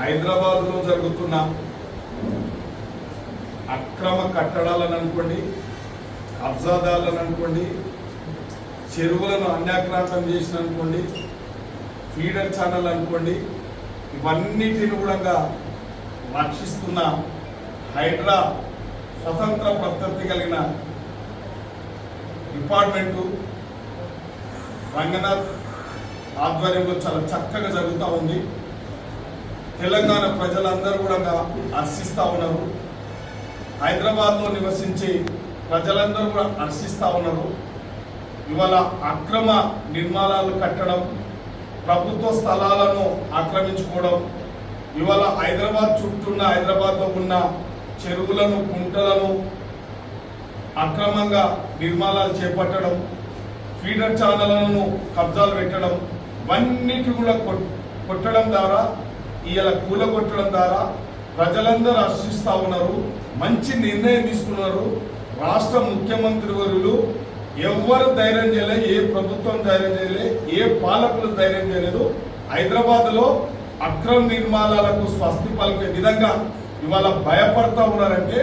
హైదరాబాద్లో జరుగుతున్న అక్రమ కట్టడాలను అనుకోండి కబ్జాదారులను అనుకోండి చెరువులను అన్యాక్రాంతం చేసిన అనుకోండి ఫీడర్ ఛానల్ అనుకోండి ఇవన్నిటిని కూడా రక్షిస్తున్న హైడ్రా స్వతంత్ర ప్రత్యర్థి కలిగిన డిపార్ట్మెంటు రంగనాథ్ ఆధ్వర్యంలో చాలా చక్కగా జరుగుతూ ఉంది. తెలంగాణ ప్రజలందరూ కూడా హర్షిస్తూ ఉన్నారు. హైదరాబాద్లో నివసించే ప్రజలందరూ కూడా హర్షిస్తూ ఉన్నారు. ఇవాళ అక్రమ నిర్మాణాలు కట్టడం ప్రభుత్వ స్థలాలను ఆక్రమించుకోవడం ఇవాళ హైదరాబాద్ చుట్టూన్న హైదరాబాద్లో ఉన్న చెరువులను కుంటలను అక్రమంగా నిర్మాణాలు చేపట్టడం ఫీడర్ ఛానళ్ళను కబ్జాలు పెట్టడం ఇవన్నిటి కూడా కొట్టడం ద్వారా ఇవాళ కూలగొట్టడం ద్వారా ప్రజలందరూ హర్షిస్తూ ఉన్నారు మంచి నిర్ణయం తీసుకున్నారు. రాష్ట్ర ముఖ్యమంత్రి వర్యులు ఎవ్వరు ధైర్యం చేయలే ఏ ప్రభుత్వం ధైర్యం చేయలే ఏ పాలకులు ధైర్యం చేయలేదు. హైదరాబాద్లో అక్రమ నిర్మాణాలకు స్వస్తి పలికే విధంగా ఇవాళ భయపడతా ఉన్నారంటే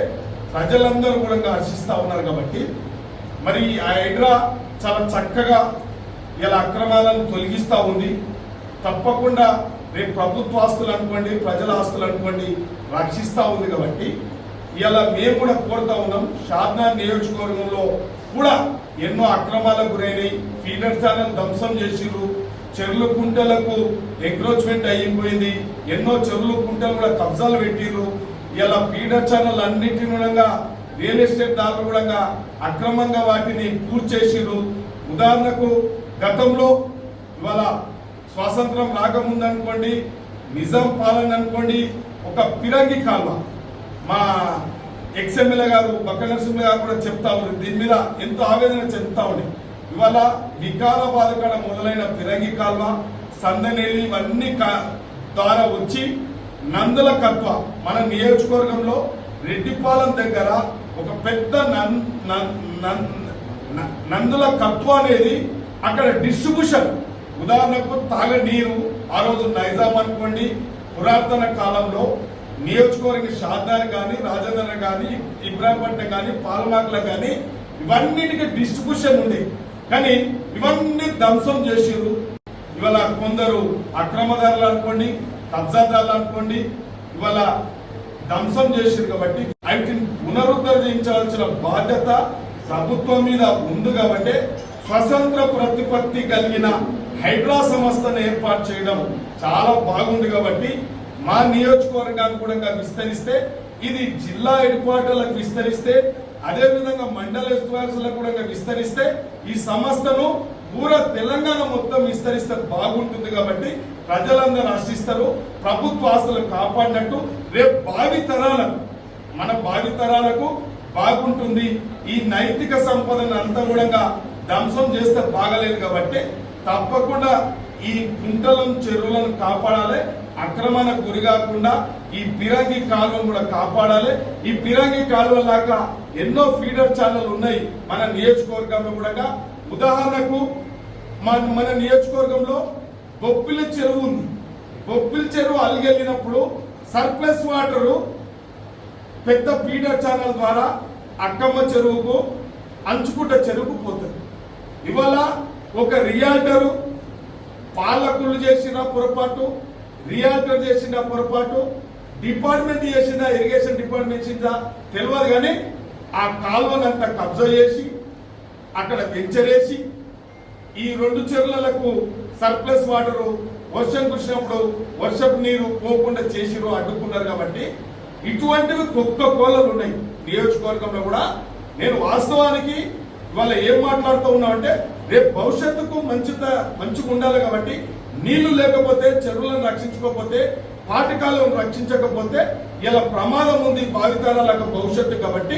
ప్రజలందరూ కూడా హర్షిస్తూ ఉన్నారు కాబట్టి మరి ఆ హైడ్రా చాలా చక్కగా ఇలా అక్రమాలను తొలగిస్తూ ఉంది. తప్పకుండా రేపు ప్రభుత్వ ఆస్తులు అనుకోండి ప్రజల ఆస్తులు అనుకోండి రక్షిస్తూ ఉంది కాబట్టి ఇలా మేము కూడా కోరుతా ఉన్నాం షాద్నా నియోజకవర్గంలో కూడా ఎన్నో అక్రమాలకు గురైనాయి ఫీడర్ ఛానల్ ధ్వంసం చేసిర్రు. చెరువుల కుంటలకు ఎంక్రోచ్మెంట్ అయిపోయింది. ఎన్నో చెరువులు కుంటలు కూడా కబ్జాలు పెట్టిర్రు. ఇలా ఫీడర్ ఛానల్ అన్నింటిని కూడా రియల్ ఎస్టేట్ దారులు కూడా అక్రమంగా వాటిని పూర్తి చేసిర్రు. ఉదాహరణకు గతంలో ఇవాళ స్వాతంత్రం రాకముందు అనుకోండి నిజాం పాలన అనుకోండి ఒక పిరంగి కాల్వ. మా ఎక్స్ఎమ్మెల్యే గారు బక్క నరసింహ గారు కూడా చెప్తా ఉండే దీని మీద ఎంతో ఆవేదన చెప్తా ఉంది ఇవాళ వికారాబాద్ కాడ మొదలైన పిరంగి కాల్వ సందనేలి ఇవన్నీ కా- ద్వారా వచ్చి నందుల కత్వ మన నియోజకవర్గంలో రెడ్డిపాలెం దగ్గర ఒక పెద్ద నన్- నందుల కత్వ అనేది అక్కడ డిస్ట్రిబ్యూషన్ ఉదాహరణకు తాగ నీరు ఆ రోజు నైజాం అనుకోండి. పురాతన కాలంలో నియోజకవర్గ షాదార్ కానీ రాజేంద్ర కానీ ఇబ్రాహీంపట్నం కానీ పాలమాకుల కానీ ఇవన్నిటికి డిస్ట్రిబ్యూషన్ ఉంది కానీ ఇవన్నీ ధ్వంసం చేసిర్రు. ఇవాళ కొందరు అక్రమదారులు అనుకోండి కబ్జాదారులు అనుకోండి ఇవాళ ధ్వంసం చేసిరు కాబట్టి వాటిని పునరుద్ధరించాల్సిన బాధ్యత ప్రభుత్వం మీద ఉంది కాబట్టి స్వతంత్ర ప్రతిపత్తి కలిగిన హైడ్రా సంస్థను ఏర్పాటు చేయడం చాలా బాగుంది కాబట్టి మా నియోజకవర్గాన్ని కూడా విస్తరిస్తే ఇది జిల్లా హెడ్ క్వార్టర్లకు విస్తరిస్తే అదేవిధంగా మండల హెడ్క్వార్టర్లకు కూడా విస్తరిస్తే ఈ సంస్థను పూరా తెలంగాణ మొత్తం విస్తరిస్తే బాగుంటుంది కాబట్టి ప్రజలందరూ ఆశిస్తారు. ప్రభుత్వ ఆస్తులను కాపాడినట్టు రేపు భావి తరాలకు మన భావి తరాలకు బాగుంటుంది. ఈ నైతిక సంపదను అంతా కూడా ధ్వంసం చేస్తే బాగలేదు కాబట్టి తప్పకుండా ఈ కుంటలను చెరువులను కాపాడాలి. అక్రమానికి గురి కాకుండా ఈ పిరంగి కాలువను కూడా కాపాడాలి. ఈ పిరంగి కాలువ లాగా ఎన్నో ఫీడర్ ఛానల్ ఉన్నాయి మన నియోజకవర్గంలో కూడా. ఉదాహరణకు మన మన నియోజకవర్గంలో బొప్పిల చెరువు ఉంది. బొప్పిలి చెరువు అలిగెళ్ళినప్పుడు సర్ప్లస్ వాటరు పెద్ద ఫీడర్ ఛానల్ ద్వారా అక్కమ్మ చెరువుకు అంచుకుంట చెరువుకు పోతుంది. ఇవాళ ఒక రియాల్టరు పాలకులు చేసిన పొరపాటు రియాల్టర్ చేసిన పొరపాటు డిపార్ట్మెంట్ చేసిన ఇరిగేషన్ డిపార్ట్మెంట్ చేసిందా తెలియదు కానీ ఆ కాలువనంతా కబ్జా చేసి అక్కడ పెంచరేసి ఈ రెండు చెరువులకు సర్ప్లస్ వాటరు వర్షం కురిసినప్పుడు వర్షపు నీరు పోకుండా చేసిరు అడ్డుకున్నారు కాబట్టి ఇటువంటివి కుక్క కోలలు ఉన్నాయి. నియోజకవర్గంలో కూడా నేను వాస్తవానికి ఇవాళ ఏం మాట్లాడుతూ ఉన్నా అంటే రేపు భవిష్యత్తుకు మంచిత మంచిగా ఉండాలి కాబట్టి నీళ్ళు లేకపోతే చెరువులను రక్షించుకోకపోతే పాఠకాలను రక్షించకపోతే ఇలా ప్రమాదం ఉంది భావితరాలకు భవిష్యత్తు కాబట్టి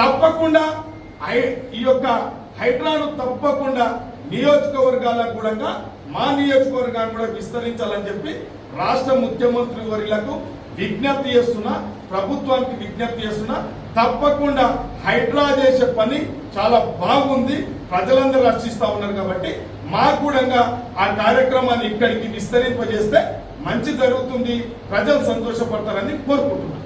తప్పకుండా ఈ యొక్క హైడ్రాను తప్పకుండా నియోజకవర్గాలకు కూడా మా నియోజకవర్గాన్ని కూడా విస్తరించాలని చెప్పి రాష్ట్ర ముఖ్యమంత్రి వర్యులకు విజ్ఞప్తి చేస్తున్నా. ప్రభుత్వానికి విజ్ఞప్తి చేస్తున్నా తప్పకుండా హైడ్రా చేసే పని చాలా బాగుంది. ప్రజలందరూ రక్షిస్తూ ఉన్నారు కాబట్టి మాకు కూడా ఆ కార్యక్రమాన్ని ఇక్కడికి విస్తరింపజేస్తే మంచి జరుగుతుంది. ప్రజలు సంతోషపడతారని కోరుకుంటున్నాను